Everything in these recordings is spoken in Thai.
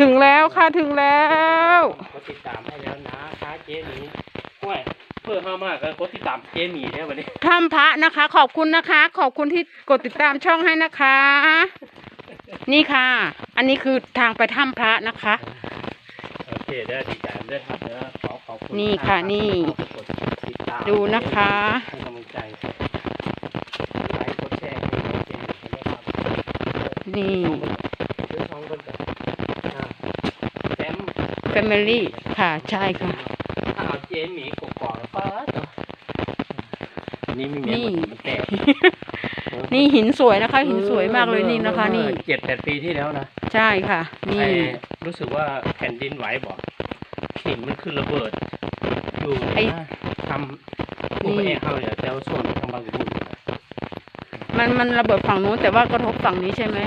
ถึงแล้วค่ะถึงแล้วกดติดตามให้แล้วนะคะเจ๊หมีห่วยเพื่อห้ามากก็กดติดตามเจ๊หมีได้วันนี้ถ้ำพระนะคะ ขอบคุณนะคะ ขอบคุณที่กดติดตามช่องให้นะคะ นี่ค่ะ อันนี้คือทางไปถ้ำพระนะคะ โอเคเด้อดีใจเด้อครับเด้อขอขอบคุณนี่ค่ะนี่กดติดตามดูนะคะให้กำลังใจไลค์กดแชร์ให้เจ๊หมีด้วยครับนี่ ซื้อทองคนก่อนอ่าแซม Family ค่ะใช่ค่ะ ถ้าเอาเจ๊หมีกกอกแล้วป้าดอันนี้ไม่มีนี่ มันแตกนี่หินสวยนะคะ หินสวยมากเลยนี่นะคะ นี่ เจ็ดแปดปีที่แล้วนะใช่ค่ะ นี่ ไอ้รู้สึกว่าแผ่นดินไหวบอกหินมันขึ้นระเบิด อยู่ไอ้นะทำผู้ไปแอบเข้าเนี่ยแต่ว่าส่วนทางบางกะบุญมันมันระเบิดฝั่งนู้นแต่ว่ากระทบฝั่งนี้ใช่ไหม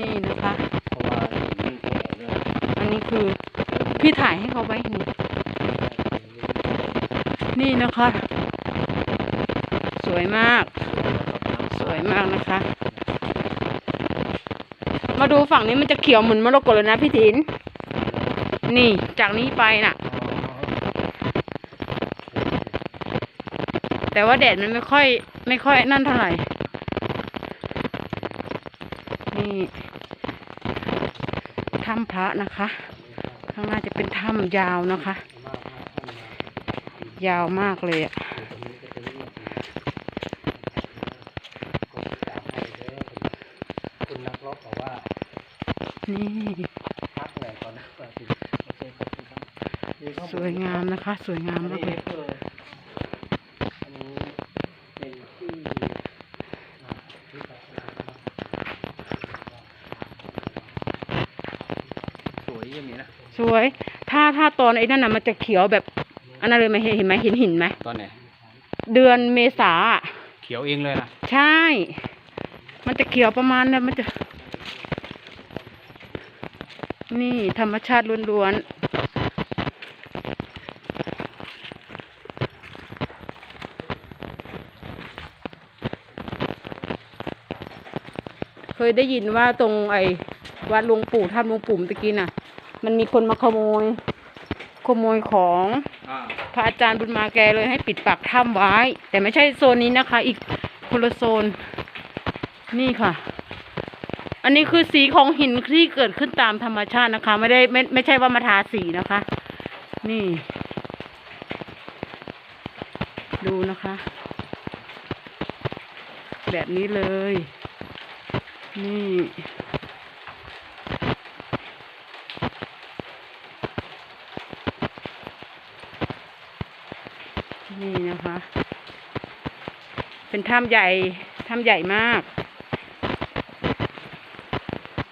นี่นะคะ เพราะว่าหินมันแข็งเลย อันนี้คือ พี่ถ่ายให้เขาไว้นี่นี่นะคะ สวยมาก สวยมากนะคะ มาดูฝั่งนี้มันจะเขียวเหมือนมรกตเลยนะพี่ถิน นี่จากนี้ไปน่ะ แต่ว่าแดดมันไม่ค่อย ไม่ค่อยนั่นเท่าไหร่ นี่ถ้ำพระนะคะางหน้าจะเป็นถ้ำยาวนะคะ ยาวมากเลยอะคุณนักรบบอกว่านี่พักหน่อยก่อนนะก่อนสิโอเคขอบคุณครับนี่ข้อมูลสวยงามนะคะ สวยงามมากเลย อันนี้อันนี้เป็นที่อ่าที่ศาสนา สวยอย่างนี้นะสวย ถ้าถ้าตอนไอ้นั่นน่ะมันจะเขียวแบบอันนั้นเลยไหมเห็นไหมเห็นหินไหมตอนไหนเดือนเมษาอะเขียวเองเลยนะใช่ มันจะเขียวประมาณนั้นมันจะ นี่ธรรมชาติล้วนๆ เคยได้ยินว่าตรงไอ้วัดหลวงปู่ถ้ำหลวงปู่เมื่อกี้น่ะ มันมีคนมาขโมย ขโมยของอ่าพระอาจารย์บุญมาแกเลยให้ปิดปากถ้ำไว้ แต่ไม่ใช่โซนนี้นะคะ อีกคนละโซน นี่ค่ะ อันนี้คือสีของหินที่เกิดขึ้นตามธรรมชาตินะคะ ไม่ได้ไม่ไม่ใช่ว่ามาทาสีนะคะ นี่ ดูนะคะ แบบนี้เลย นี่ นี่นะคะ เป็นถ้ำใหญ่ถ้ำใหญ่มาก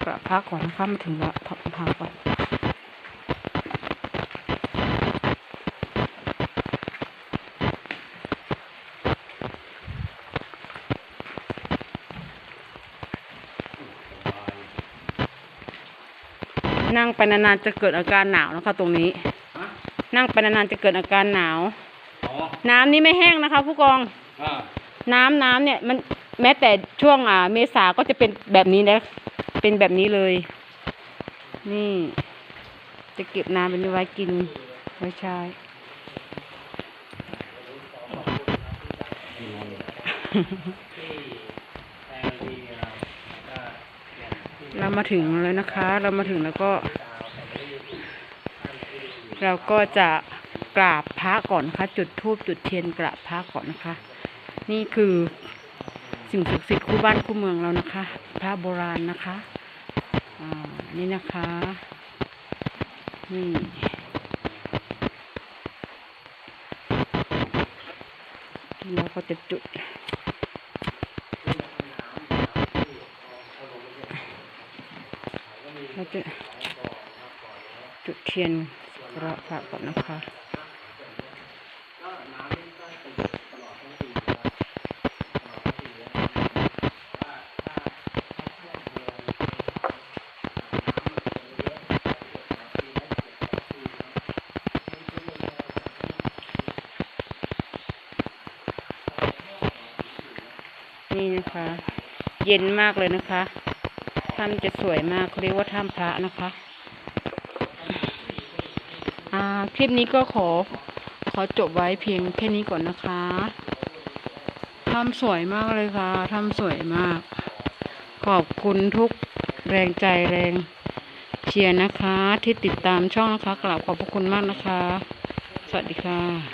กระพักก่อนนะคะมาถึงแล้วพักพักก่อนนั่งไปนานๆจะเกิดอาการหนาวนะคะ ตรงนี้ฮะนั่งไปนานๆจะเกิดอาการหนาวอ๋อ น้ำนี่ไม่แห้งนะคะ ผู้กอง อ่าน้ำน้ำเนี่ยมันแม้แต่ช่วงอ่า เมษาก็จะเป็นแบบนี้นะ เป็นแบบนี้เลย นี่ จะเก็บน้ำเป็นไว้กินไว้ใช้ เรามาถึงแล้วนะคะ เรามาถึงแล้วก็ เราก็จะ กราบพระก่อนนะคะ จุดธูปจุดเทียนกราบพระก่อนนะคะ นี่คือสิ่งศักดิ์สิทธิ์คู่บ้านคู่เมืองเรานะคะ พระโบราณนะคะอ่านี่นะคะนี่เราก็จะจุดเราจะจุดเทียนกการะพระก่อนนะคะ นี่นะคะ เย็นมากเลยนะคะถ้ำจะสวยมากเขาเรียกว่าถ้ำพระนะคะอ่าคลิปนี้ก็ขอขอจบไว้เพียงแค่นี้ก่อนนะคะถ้ำสวยมากเลยค่ะถ้ำสวยมาก ขอบคุณทุกแรงใจแรงเชียร์นะคะ ที่ติดตามช่องนะคะกราบขอบพระคุณมากนะคะ สวัสดีค่ะ